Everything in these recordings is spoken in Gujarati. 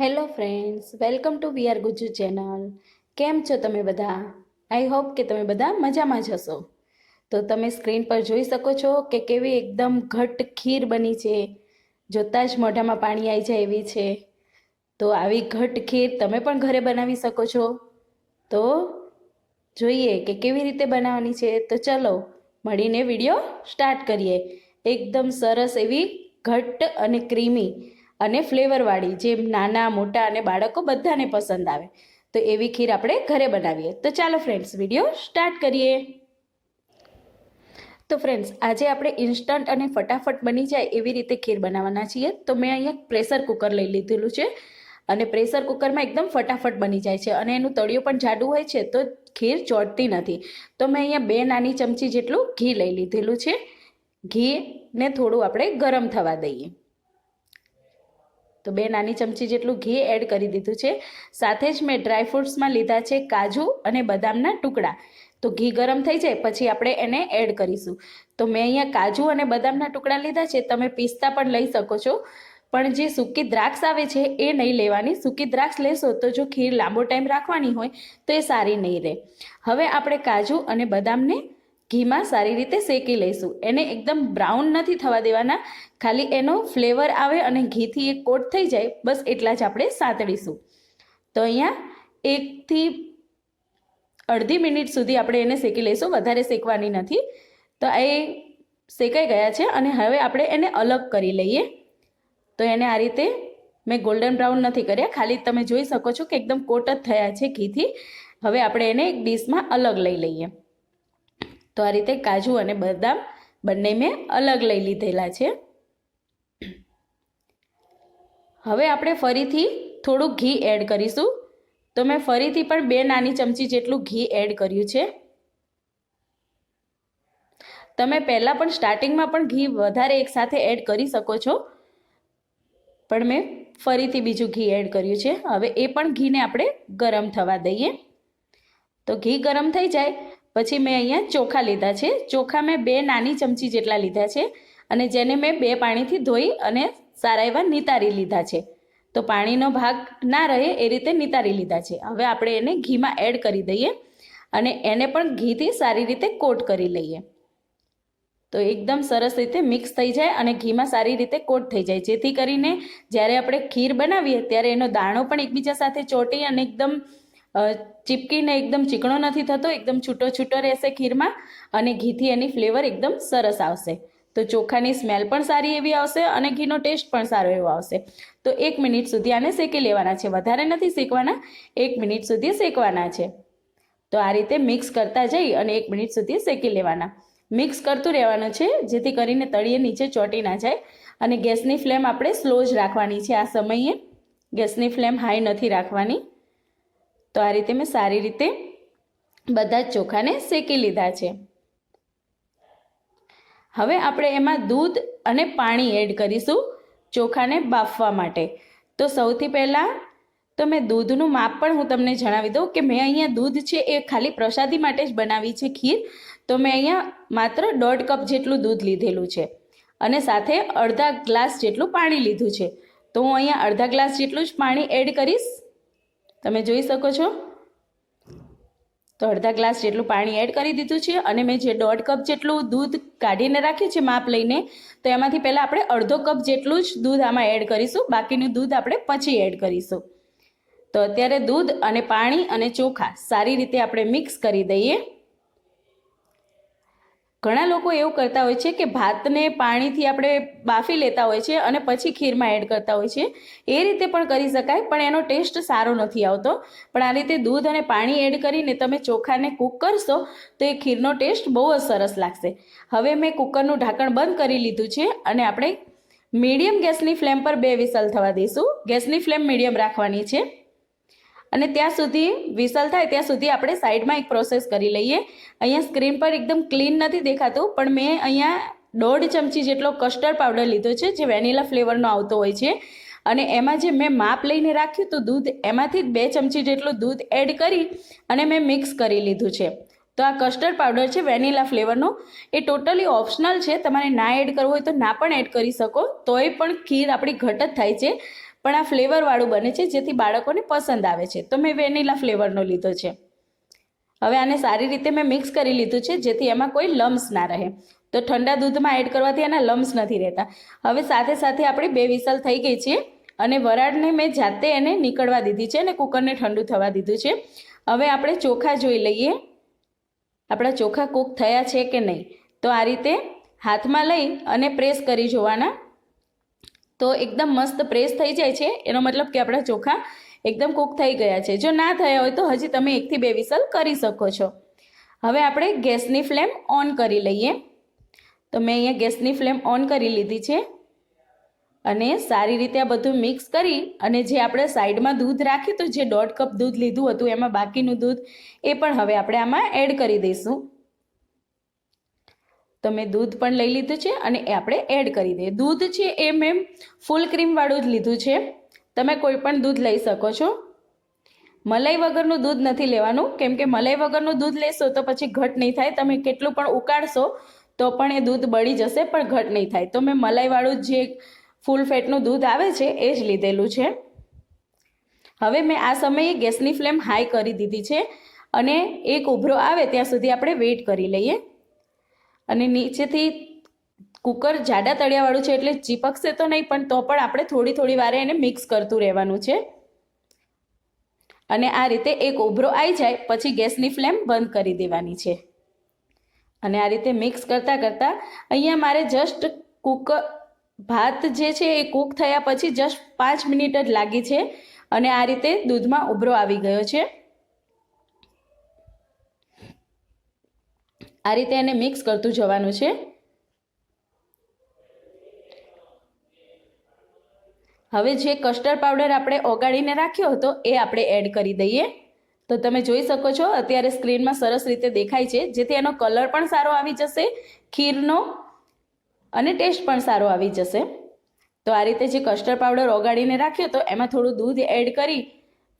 Hello friends, welcome to we are Gujju channel. કેમ છો તમે બધા? આઈ હોપ કે તમે બધા મજામાં જ હશો. તો તમે સ્ક્રીન પર જોઈ શકો છો કે કેવી એકદમ ઘટ ખીર બની છે. જોતાં જ મોઢામાં પાણી આવી જાય એવી છે. તો આવી ઘટ ખીર તમે પણ ઘરે બનાવી શકો છો. તો જોઈએ કે કેવી રીતે બનાવવાની છે. તો ચલો, મળીને વીડિયો સ્ટાર્ટ કરીએ. એકદમ સરસ એવી ઘટ્ટ અને ક્રીમી અને ફ્લેવરવાળી જે નાના, મોટા અને બાળકો બધાને પસંદ આવે. તો એવી ખીર આપણે ઘરે બનાવીએ. તો ચાલો ફ્રેન્ડ્સ વીડિયો સ્ટાર્ટ કરીએ. તો ફ્રેન્ડ્સ આજે આપણે ઇન્સ્ટન્ટ અને ફટાફટ બની જાય એવી રીતે ખીર બનાવવાના છીએ. તો મેં અહીંયા પ્રેશર કુકર લઈ લીધેલું છે. અને પ્રેશર કુકરમાં એકદમ ફટાફટ બની જાય છે. અને એનું તળિયું પણ જાડું હોય છે, તો ખીર ચોટતી નથી. તો મેં અહીંયા બે નાની ચમચી જેટલું ઘી લઈ લીધેલું છે. ઘીને થોડું આપણે ગરમ થવા દઈએ. તો બે નાની ચમચી જેટલું ઘી એડ કરી દીધું છે. સાથે જ મેં ડ્રાયફ્રૂટ્સમાં લીધા છે કાજુ અને બદામના ટુકડા. તો ઘી ગરમ થઈ જાય પછી આપણે એને એડ કરીશું. તો મેં અહીંયા કાજુ અને બદામના ટુકડા લીધા છે, તમે પિસ્તા પણ લઈ શકો છો. પણ જે સૂકી દ્રાક્ષ આવે છે એ નહીં લેવાની. સૂકી દ્રાક્ષ લેશો તો જો ખીર લાંબો ટાઈમ રાખવાની હોય તો એ સારી નહીં રહે. હવે આપણે કાજુ અને બદામને ઘીમાં સારી રીતે શેકી લઈશું. એને એકદમ બ્રાઉન નથી થવા દેવાના. ખાલી એનો ફ્લેવર આવે અને ઘીથી એ કોટ થઈ જાય. બસ એટલા જ આપણે સાંતળીશું તો અહીંયા એકથી અડધી મિનિટ સુધી આપણે એને શેકી લઈશું. વધારે શેકવાની નથી. તો એ શેકાઈ ગયા છે અને હવે આપણે એને અલગ કરી લઈએ. તો એને આ રીતે મેં ગોલ્ડન બ્રાઉન નથી કર્યા. ખાલી તમે જોઈ શકો છો કે એકદમ કોટ જ થયા છે ઘીથી. હવે આપણે એને એક ડીશમાં અલગ લઈ લઈએ. તો આ રીતે કાજુ અને બદામ બંને મેં અલગ લઈ લીધેલા છે. હવે આપણે ફરીથી થોડું ઘી એડ કરીશું. તો મેં ફરીથી પણ બે નાની ચમચી જેટલું ઘી એડ કર્યું છે. તમે પહેલાં પણ સ્ટાર્ટિંગમાં પણ ઘી વધારે એકસાથે એડ કરી શકો છો. પણ મેં ફરીથી બીજું ઘી એડ કર્યું છે. હવે એ પણ ઘીને આપણે ગરમ થવા દઈએ. તો ઘી ગરમ થઈ જાય. પછી મેં અહીંયા ચોખા લીધા છે. ચોખા મેં બે નાની ચમચી જેટલા લીધા છે અને જેને મેં બે પાણીથી ધોઈ અને સારા એવા નિતારી લીધા છે. તો પાણીનો ભાગ ના રહે એ રીતે નિતારી લીધા છે. હવે આપણે એને ઘીમાં એડ કરી દઈએ અને એને પણ ઘીથી સારી રીતે કોટ કરી લઈએ. તો એકદમ સરસ રીતે મિક્સ થઈ જાય અને ઘીમાં સારી રીતે કોટ થઈ જાય. જેથી કરીને જ્યારે આપણે ખીર બનાવીએ ત્યારે એનો દાણો પણ એકબીજા સાથે ચોટી અને એકદમ ચીપકીને એકદમ ચીકણો નથી થતો, એકદમ છૂટો છૂટો રહેશે ખીરમાં અને ઘીથી એની ફ્લેવર એકદમ સરસ આવશે. તો ચોખાની સ્મેલ પણ સારી એવી આવશે અને ઘીનો ટેસ્ટ પણ સારો એવો આવશે. તો એક મિનિટ સુધી આને શેકી લેવાના છે. વધારે નથી શેકવાના, એક મિનિટ સુધી શેકવાના છે. તો આ રીતે મિક્સ કરતા જઈ અને એક મિનિટ સુધી શેકી લેવાના. મિક્સ કરતું રહેવાનું છે, જેથી કરીને તળીએ નીચે ચોંટી ના જાય અને ગેસની ફ્લેમ આપણે સ્લો જ રાખવાની છે. આ સમયે ગેસની ફ્લેમ હાઈ નથી રાખવાની. તો આ રીતે મેં સારી રીતે બધા જ ચોખાને શેકી લીધા છે. હવે આપણે એમાં દૂધ અને પાણી એડ કરીશું ચોખાને બાફવા માટે. તો સૌથી પહેલાં તો મેં દૂધનું માપ પણ હું તમને જણાવી દઉં કે મેં અહીંયા દૂધ છે એ ખાલી પ્રસાદી માટે જ બનાવી છે ખીર. તો મેં અહીંયા માત્ર દોઢ કપ જેટલું દૂધ લીધેલું છે અને સાથે અડધા ગ્લાસ જેટલું પાણી લીધું છે. તો હું અહીંયા અડધા ગ્લાસ જેટલું જ પાણી એડ કરીશ. તમે જોઈ શકો છો? તો અડધા ગ્લાસ જેટલું પાણી એડ કરી દીધું છે અને મેં જે દોઢ કપ જેટલું દૂધ કાઢીને રાખ્યું છે માપ લઈને, તો એમાંથી પહેલાં આપણે અડધો કપ જેટલું જ દૂધ આમાં એડ કરીશું. બાકીનું દૂધ આપણે પછી એડ કરીશું. તો અત્યારે દૂધ અને પાણી અને ચોખા સારી રીતે આપણે મિક્સ કરી દઈએ. ઘણા લોકો એવું કરતા હોય છે કે ભાતને પાણીથી આપણે બાફી લેતા હોય છે અને પછી ખીરમાં એડ કરતા હોય છે. એ રીતે પણ કરી શકાય, પણ એનો ટેસ્ટ સારો નથી આવતો. પણ આ રીતે દૂધ અને પાણી એડ કરીને તમે ચોખાને કૂક કરશો, તો એ ખીરનો ટેસ્ટ બહુ જ સરસ લાગશે. હવે મેં કુકરનું ઢાંકણ બંધ કરી લીધું છે અને આપણે મીડિયમ ગેસની ફ્લેમ પર બે વિસલ થવા દઈશું. ગેસની ફ્લેમ મીડિયમ રાખવાની છે. અને ત્યાં સુધી વિસલ થાય, ત્યાં સુધી આપણે સાઈડમાં એક પ્રોસેસ કરી લઈએ. અહીંયા સ્ક્રીન પર એકદમ ક્લીન નથી દેખાતું, પણ મેં અહીંયા દોઢ ચમચી જેટલો કસ્ટર્ડ પાવડર લીધો છે, જે વેનીલા ફ્લેવરનો આવતો હોય છે. અને એમાં જે મેં માપ લઈને રાખ્યું હતું દૂધ, એમાંથી બે ચમચી જેટલું દૂધ એડ કરી અને મેં મિક્સ કરી લીધું છે. તો આ કસ્ટર્ડ પાવડર છે વેનીલા ફ્લેવરનો એ ટોટલી ઓપ્શનલ છે, તમારે ના એડ કરવો હોય તો ના પણ એડ કરી શકો, તોય પણ ખીર આપણી ઘટ જ થાય છે. પણ આ ફ્લેવરવાળું બને છે, જેથી બાળકોને પસંદ આવે છે. તો મેં વેનીલા ફ્લેવરનો લીધો છે. હવે આને સારી રીતે મેં મિક્સ કરી લીધું છે, જેથી એમાં કોઈ લમ્સ ના રહે. તો ઠંડા દૂધમાં એડ કરવાથી એના લમ્સ નથી રહેતા. હવે સાથે સાથે આપણે બે વિસલ થઈ ગઈ છે, અને વરાળને મેં જાતે એને નીકળવા દીધી છે અને કુકરને ઠંડુ થવા દીધું છે. હવે આપણે ચોખા જોઈ લઈએ. આપણા ચોખા કૂક થયા છે કે નહીં? તો આ રીતે હાથમાં લઈ અને પ્રેસ કરી જોવાના. તો એકદમ મસ્ત પ્રેસ થઈ જાય છે. એનો મતલબ કે આપણા ચોખા એકદમ કૂક થઈ ગયા છે. જો ના થયા હોય તો હજી તમે એકથી બે વિસલ કરી શકો છો. હવે આપણે ગેસની ફ્લેમ ઓન કરી લઈએ. તો મેં અહીંયા ગેસની ફ્લેમ ઓન કરી લીધી છે. અને સારી રીતે આ બધું મિક્સ કરી અને જે આપણે સાઈડમાં દૂધ રાખ્યું હતું જે દોઢ કપ દૂધ લીધું હતું, એમાં બાકીનું દૂધ એ પણ હવે આપણે આમાં એડ કરી દઈશું. તો મેં દૂધ પણ લઈ લીધું છે અને એ આપણે એડ કરી દઈએ. દૂધ છે એ મેં ફૂલ ક્રીમવાળું જ લીધું છે. તમે કોઈ પણ દૂધ લઈ શકો છો. મલાઈ વગરનું દૂધ નથી લેવાનું. કેમ કે મલાઈ વગરનું દૂધ લેશો તો પછી ઘટ નહીં થાય. તમે કેટલું પણ ઉકાળશો તો પણ એ દૂધ બળી જશે, પણ ઘટ નહીં થાય. તો મેં મલાઈવાળું જે ફૂલ ફેટનું દૂધ આવે છે એ જ લીધેલું છે. હવે મેં આ સમયે ગેસની ફ્લેમ હાઈ કરી દીધી છે અને એક ઉભરો આવે ત્યાં સુધી આપણે વેઇટ કરી લઈએ. અને નીચેથી કુકર જાડા તળિયાવાળું છે એટલે ચીપકશે તો નહીં, પણ તો પણ આપણે થોડી થોડી વારે એને મિક્સ કરતું રહેવાનું છે. અને આ રીતે એક ઉભરો આવી જાય, પછી ગેસની ફ્લેમ બંધ કરી દેવાની છે. અને આ રીતે મિક્સ કરતાં કરતાં અહીંયા મારે જસ્ટ કુકર ભાત જે છે એ કૂક થયા પછી જસ્ટ પાંચ મિનિટ જ લાગી છે. અને આ રીતે દૂધમાં ઉભરો આવી ગયો છે. આ રીતે એને મિક્સ કરતું જવાનું છે. હવે જે કસ્ટર્ડ પાવડર આપણે ઓગાળીને રાખ્યો હતો, એ આપણે એડ કરી દઈએ. તો તમે જોઈ શકો છો, અત્યારે સ્ક્રીનમાં સરસ રીતે દેખાય છે. જેથી એનો કલર પણ સારો આવી જશે, ખીરનો અને ટેસ્ટ પણ સારો આવી જશે. તો આ રીતે જે કસ્ટર્ડ પાવડર ઓગાળીને રાખ્યો તો એમાં થોડું દૂધ એડ કરી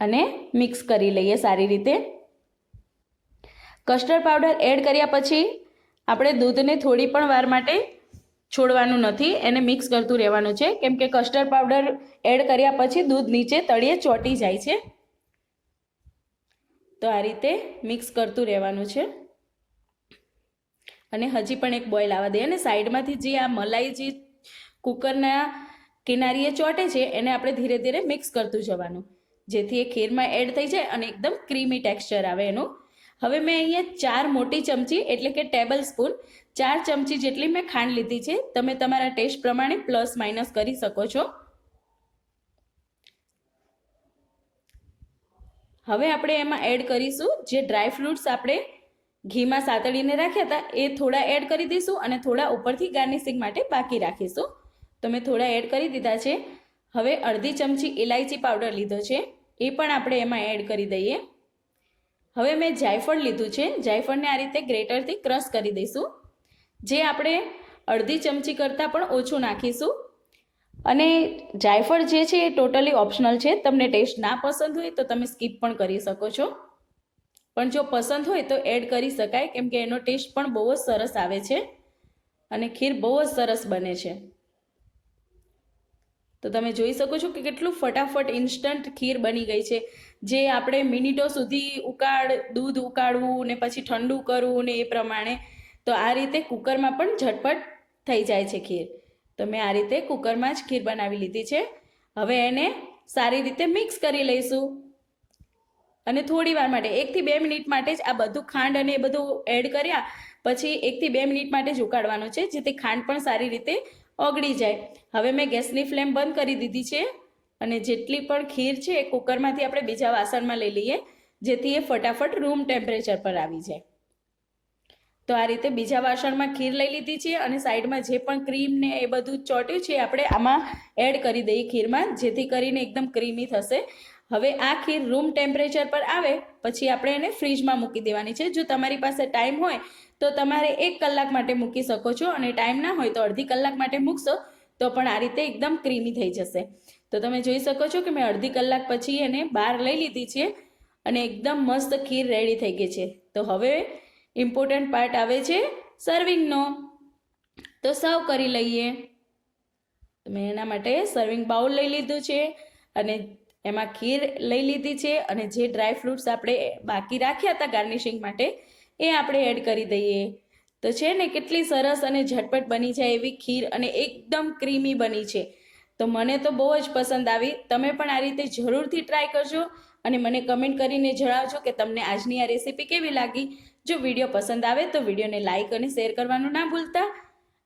અને મિક્સ કરી લઈએ સારી રીતે. કસ્ટર્ડ પાવડર એડ કર્યા પછી આપણે દૂધને થોડી પણ વાર માટે છોડવાનું નથી, એને મિક્સ કરતું રહેવાનું છે. કેમ કે કસ્ટર્ડ પાવડર એડ કર્યા પછી દૂધ નીચે તળિયે ચોંટી જાય છે. તો આ રીતે મિક્સ કરતું રહેવાનું છે. અને હજી પણ એક બોઇલ આવવા દે. અને સાઈડમાંથી જે આ મલાઈ જે કુકરના કિનારીએ ચોંટે છે, એને આપણે ધીરે ધીરે મિક્સ કરતું જવાનું. જેથી એ ખીરમાં એડ થઈ જાય અને એકદમ ક્રીમી ટેક્સચર આવે એનું. હવે મેં અહીંયા ચાર મોટી ચમચી, એટલે કે ટેબલ સ્પૂન ચાર ચમચી જેટલી મેં ખાંડ લીધી છે. તમે તમારા ટેસ્ટ પ્રમાણે પ્લસ માઇનસ કરી શકો છો. હવે આપણે એમાં એડ કરીશું. જે ડ્રાય ફ્રૂટ્સ આપણે ઘીમાં સાતળીને રાખ્યા હતા, એ થોડા એડ કરી દઈશું અને થોડા ઉપરથી ગાર્નિશિંગ માટે બાકી રાખીશું. તો મેં થોડા એડ કરી દીધા છે. હવે અડધી ચમચી ઇલાયચી પાવડર લીધો છે. એ પણ આપણે એમાં એડ કરી દઈએ. હવે મેં જાયફળ લીધું છે. જાયફળને આ રીતે ગ્રેટરથી ક્રશ કરી દઈશું. જે આપણે અડધી ચમચી કરતાં પણ ઓછું નાખીશું. અને જાયફળ જે છે એ ટોટલી ઓપ્શનલ છે. તમને ટેસ્ટ ના પસંદ હોય તો તમે સ્કીપ પણ કરી શકો છો. પણ જો પસંદ હોય તો એડ કરી શકાય, કેમ કે એનો ટેસ્ટ પણ બહુ જ સરસ આવે છે અને ખીર બહુ જ સરસ બને છે. તો તમે જોઈ શકો છો કે કેટલું ફટાફટ ઇન્સ્ટન્ટ ખીર બની ગઈ છે. જે આપણે મિનિટો સુધી ઉકાળ, દૂધ ઉકાળવું ને પછી ઠંડુ કરવું ને એ પ્રમાણે, તો આ રીતે કુકરમાં પણ ઝટપટ થઈ જાય છે ખીર. તો મેં આ રીતે કુકરમાં જ ખીર બનાવી લીધી છે. હવે એને સારી રીતે મિક્સ કરી લઈશું. અને થોડી વાર માટે એકથી બે મિનિટ માટે જ આ બધું ખાંડ અને એ બધું એડ કર્યા, પછી એકથી બે મિનિટ માટે જ ઉકાળવાનું છે, જેથી ખાંડ પણ સારી રીતે ઓગળી જાય. હવે મેં ગેસની ફ્લેમ બંધ કરી દીધી છે. અને જેટલી પણ ખીર છે એ કુકરમાંથી આપણે બીજા વાસણમાં લઈ લઈએ, જેથી એ ફટાફટ રૂમ ટેમ્પરેચર પર આવી જાય. તો આ રીતે બીજા વાસણમાં ખીર લઈ લીધી છે અને સાઈડમાં જે પણ ક્રીમ ને એ બધું ચોટ્યું છે આપણે આમાં એડ કરી દઈએ ખીરમાં, જેથી કરીને એકદમ ક્રીમી થશે. હવે આ ખીર રૂમ ટેમ્પરેચર પર આવે, પછી આપણે એને ફ્રીજમાં મૂકી દેવાની છે. જો તમારી પાસે ટાઈમ હોય, તો તમારે એક કલાક માટે મૂકી શકો છો અને ટાઈમ ના હોય તો અડધી કલાક માટે મૂકશો. તો પણ આ રીતે એકદમ ક્રીમી થઈ જશે. તો તમે જોઈ શકો છો કે મેં અડધી કલાક પછી એને બહાર લઈ લીધી છે અને એકદમ મસ્ત ખીર રેડી થઈ ગઈ છે. તો હવે ઇમ્પોર્ટન્ટ પાર્ટ આવે છે સર્વિંગનો તો સર્વ કરી લઈએ. મેં એના માટે સર્વિંગ બાઉલ લઈ લીધું છે અને એમાં ખીર લઈ લીધી છે અને જે ડ્રાય ફ્રૂટ્સ આપણે બાકી રાખ્યા હતા ગાર્નિશિંગ માટે, એ આપણે એડ કરી દઈએ. તો છે ને કેટલી સરસ અને ઝટપટ બની જાય એવી ખીર અને એકદમ ક્રીમી બની છે. તો મને તો બહુ જ પસંદ આવી. તમે પણ આ રીતે જરૂરથી ટ્રાય કરજો અને મને કમેન્ટ કરીને જણાવજો કે તમને આજની આ રેસીપી કેવી લાગી. જો વીડિયો પસંદ આવે તો વિડીયોને લાઇક અને શેર કરવાનું ના ભૂલતા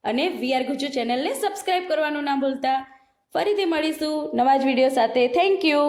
અને વીઆર ગુજુ ચેનલને સબસ્ક્રાઈબ કરવાનું ના ભૂલતા. ફરીથી મળીશું નવા જ વીડિયો સાથે. Thank you.